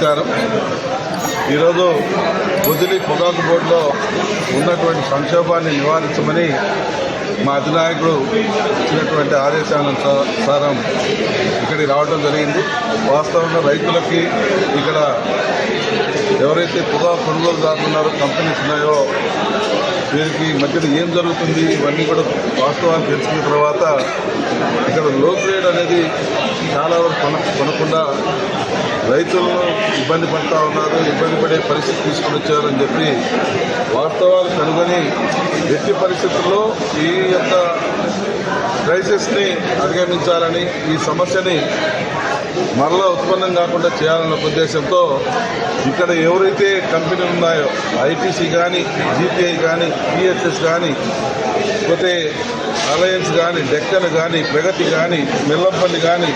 నమస్కారం. ఈరోజు బుదిలి పొగాకు బోర్డులో ఉన్నటువంటి సంక్షోభాన్ని నివారించమని మా అధినాయకుడు ఇచ్చినటువంటి ఆదేశానుసారం ఇక్కడికి రావడం జరిగింది. వాస్తవంగా రైతులకి ఇక్కడ ఎవరైతే పొగా కొనుగోలు దాటున్నారో కంపెనీస్ ఉన్నాయో వీరికి మధ్యలో మధ్యన ఏం జరుగుతుంది ఇవన్నీ కూడా వాస్తవాలు తెలుసుకున్న తర్వాత ఇక్కడ లో గ్రేడ్ అనేది చాలా వరకు కొన కొనకుండా రైతులను ఇబ్బంది పడతా ఉన్నారు ఇబ్బంది పడే పరిస్థితి తీసుకుని వచ్చారని చెప్పి వాస్తవాలు కనుగొని ఎట్టి పరిస్థితుల్లో ఈ యొక్క క్రైసిస్ని అధిగమించాలని ఈ సమస్యని మరలా ఉత్పన్నం కాకుండా చేయాలన్న ఉద్దేశంతో ఇక్కడ ఎవరైతే కంపెనీలు ఉన్నాయో ఐటీసీ కానీ జీపీఐ కానీ పిఎస్ఎస్ కానీ పోతే అలయన్స్ కానీ డెక్కన్ కానీ ప్రగతి కానీ మిల్లంపల్లి కానీ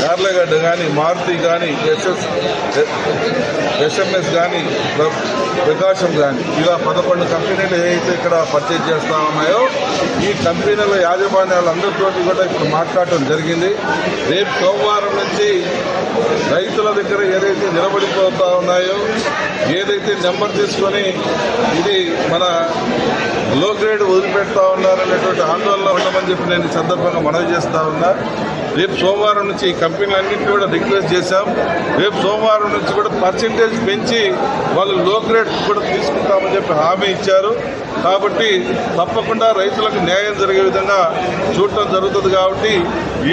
యార్లగడ్డ కానీ మారుతి కానీ ఎస్ఎస్ ఎస్ఎంఎస్ కానీ ప్ర- ప్రకాశం కానీ ఇలా పదకొండు కంపెనీలు ఏవైతే ఇక్కడ పర్చేజ్ చేస్తా ఉన్నాయో ఈ కంపెనీల యాజమాన్యాలందరితో కూడా ఇప్పుడు మాట్లాడటం జరిగింది. రేపు సోమవారం నుంచి రైతుల దగ్గర ఏదైతే నిలబడిపోతా ఉన్నాయో ఏదైతే నెంబర్ తీసుకొని ఇది లో గ్రేడ్ వదిలిపెడతా ఉన్నారనేటువంటి ఆందోళన ఉండమని చెప్పి నేను సందర్భంగా మనవి చేస్తా ఉన్నా. రేపు సోమవారం నుంచి ఈ కంపెనీలన్నింటినీ కూడా రిక్వెస్ట్ చేశాం. రేపు సోమవారం నుంచి కూడా పర్సంటేజ్ పెంచి వాళ్ళు లో గ్రేడ్ కూడా తీసుకుంటామని చెప్పి హామీ ఇచ్చారు. కాబట్టి తప్పకుండా రైతులకు న్యాయం జరిగే విధంగా చూడటం జరుగుతుంది కాబట్టి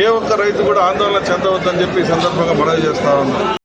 ఏ ఒక్క రైతు కూడా ఆందోళన చెందవద్దని చెప్పి ఈ సందర్భంగా మనవి చేస్తా ఉన్నాం.